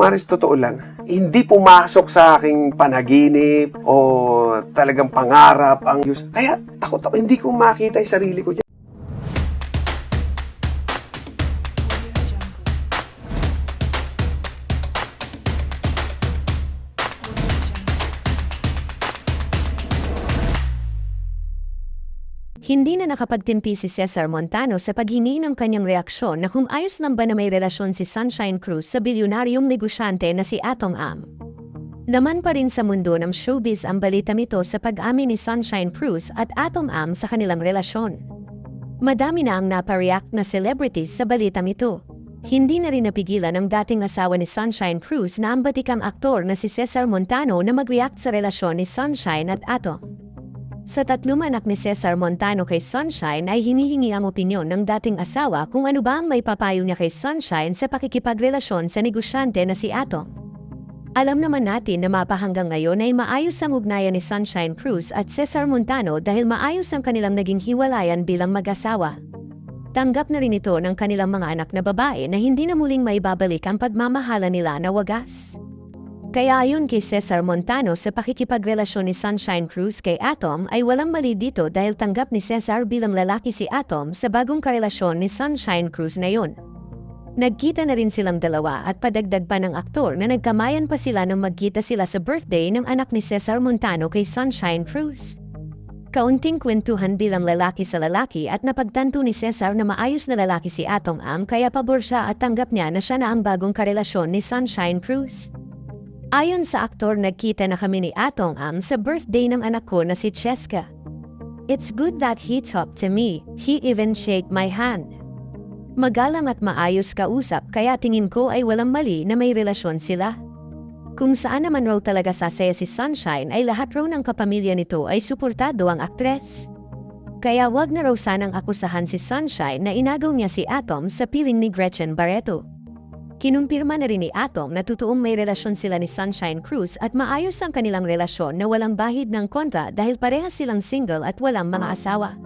Maris, totoo lang, hindi pumasok sa aking panaginip o talagang pangarap ang Diyos. Kaya takot ako, hindi ko makita yung sarili ko dyan. Hindi na nakapagtimpi si Cesar Montano sa paghingi ng kanyang reaksyon na kung ayos lang ba na may relasyon si Sunshine Cruz sa bilyonaryong negosyante na si Atong Am. Laman pa rin sa mundo ng showbiz ang balita nito sa pag-amin ni Sunshine Cruz at Atom Am sa kanilang relasyon. Madami na ang napareact na celebrities sa balitang ito. Hindi na rin napigilan ng dating asawa ni Sunshine Cruz na ang batikang aktor na si Cesar Montano na mag-react sa relasyon ni Sunshine at Atom. Sa tatlong anak ni Cesar Montano kay Sunshine ay hinihingi ang opinyon ng dating asawa kung ano ba ang may papayo niya kay Sunshine sa pakikipagrelasyon sa negosyante na si Atom. Alam naman natin na mapa hanggang ngayon ay maayos ang ugnayan ni Sunshine Cruz at Cesar Montano dahil maayos ang kanilang naging hiwalayan bilang mag-asawa. Tanggap na rin ito ng kanilang mga anak na babae na hindi na muling maibabalik ang pagmamahala nila na wagas. Kaya ayon kay Cesar Montano sa pakikipagrelasyon ni Sunshine Cruz kay Atom ay walang mali dito dahil tanggap ni Cesar bilang lalaki si Atom sa bagong karelasyon ni Sunshine Cruz na yun. Nagkita na rin silang dalawa at padagdag pa ng aktor na nagkamayan pa sila nang magkita sila sa birthday ng anak ni Cesar Montano kay Sunshine Cruz. Kaunting kwentuhan bilang lalaki sa lalaki at napagtanto ni Cesar na maayos na lalaki si Atong Am kaya pabor siya at tanggap niya na siya na ang bagong karelasyon ni Sunshine Cruz. Ayon sa aktor, nagkita na kami ni Atong Am sa birthday ng anak ko na si Cheska. It's good that he talked to me. He even shake my hand. Magalang at maayos kausap kaya tingin ko ay walang mali na may relasyon sila. Kung saan naman raw talaga sasaya si Sunshine ay lahat raw ng kapamilya nito ay suportado ang aktres. Kaya wag na raw sanang akusahan si Sunshine na inagaw niya si Atom sa piling ni Gretchen Barreto. Kinumpirma na rin ni Atom na totoong may relasyon sila ni Sunshine Cruz at maayos ang kanilang relasyon na walang bahid ng kontra dahil parehas silang single at walang mga asawa.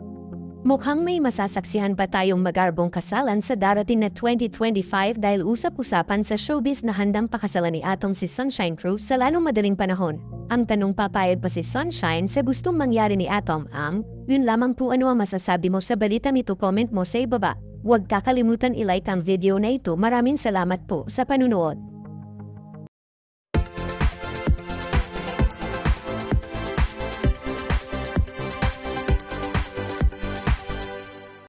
Mukhang may masasaksihan pa tayong magarbong kasalan sa darating na 2025 dahil usap-usapan sa showbiz na handang pakasalan ni Atong si Sunshine Cruz sa lalong madaling panahon. Ang tanong papayag pa si Sunshine sa gustong mangyari ni Atom ang, yun lamang po ano ang masasabi mo sa balita nito comment mo sa ibaba. Huwag kakalimutan i-like ang video na ito. Maraming salamat po sa panunood.